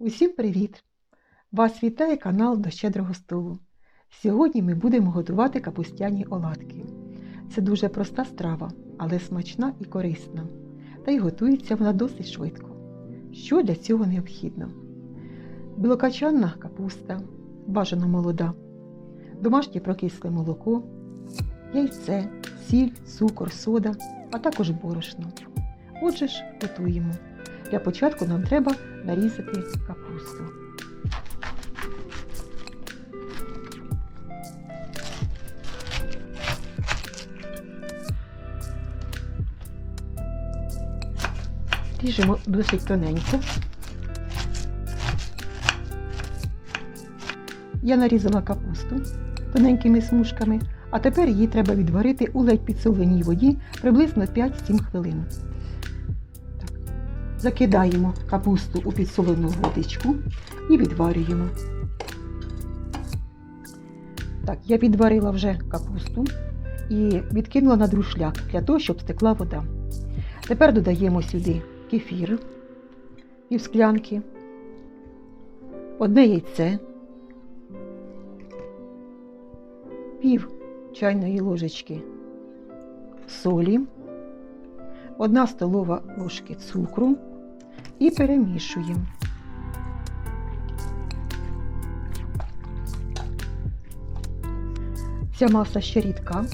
Усім привіт! Вас вітає канал до щедрого столу. Сьогодні ми будемо готувати капустяні оладки. Це дуже проста страва, але смачна і корисна. Та й готується вона досить швидко. Що для цього необхідно? Білокачанна капуста, бажано молода, домашнє прокисле молоко, яйце, сіль, цукор, сода, а також борошно. Отже ж, готуємо. Для початку нам треба нарізати капусту. Ріжемо досить тоненько. Я нарізала капусту тоненькими смужками, а тепер її треба відварити у ледь підсоленій воді приблизно 5-7 хвилин. Закидаємо капусту у підсолену водичку і відварюємо. Так, я відварила вже капусту і відкинула на друшляк для того, щоб стекла вода. Тепер додаємо сюди кефір, пів склянки, одне яйце, пів чайної ложечки солі, одна столова ложки цукру і перемішуємо. Ця маса ще рідка,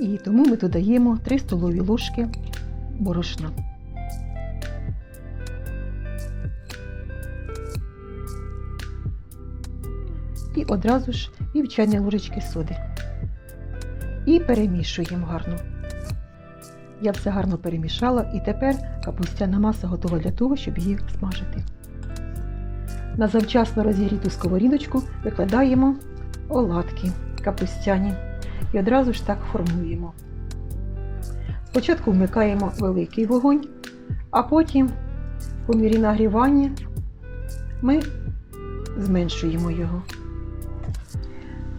і тому ми додаємо 3 столові ложки борошна. І одразу ж пів чайної ложечки соди. І перемішуємо гарно. Я все гарно перемішала і тепер капустяна маса готова для того, щоб її смажити. На завчасно розігріту сковорідочку викладаємо оладки капустяні і одразу ж так формуємо. Спочатку вмикаємо великий вогонь, а потім, по мірі нагрівання, ми зменшуємо його.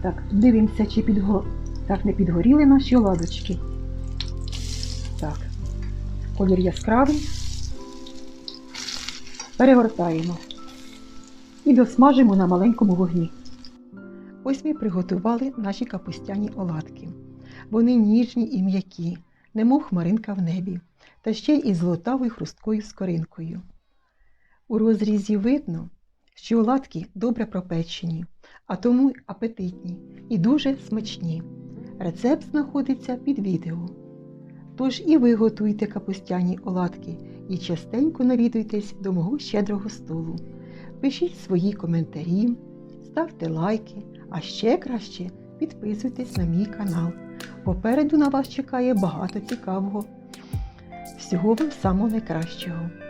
Так, дивимося, чи підго... так, не підгоріли наші оладочки. Так, колір яскравий. Перегортаємо і досмажимо на маленькому вогні. Ось ми приготували наші капустяні оладки. Вони ніжні і м'які, немов хмаринка в небі, та ще й із золотавою хрусткою скоринкою. У розрізі видно, що оладки добре пропечені, а тому апетитні і дуже смачні. Рецепт знаходиться під відео. Тож і ви готуйте капустяні оладки і частенько навідуйтесь до мого щедрого столу. Пишіть свої коментарі, ставте лайки, а ще краще підписуйтесь на мій канал. Попереду на вас чекає багато цікавого. Всього вам самого найкращого!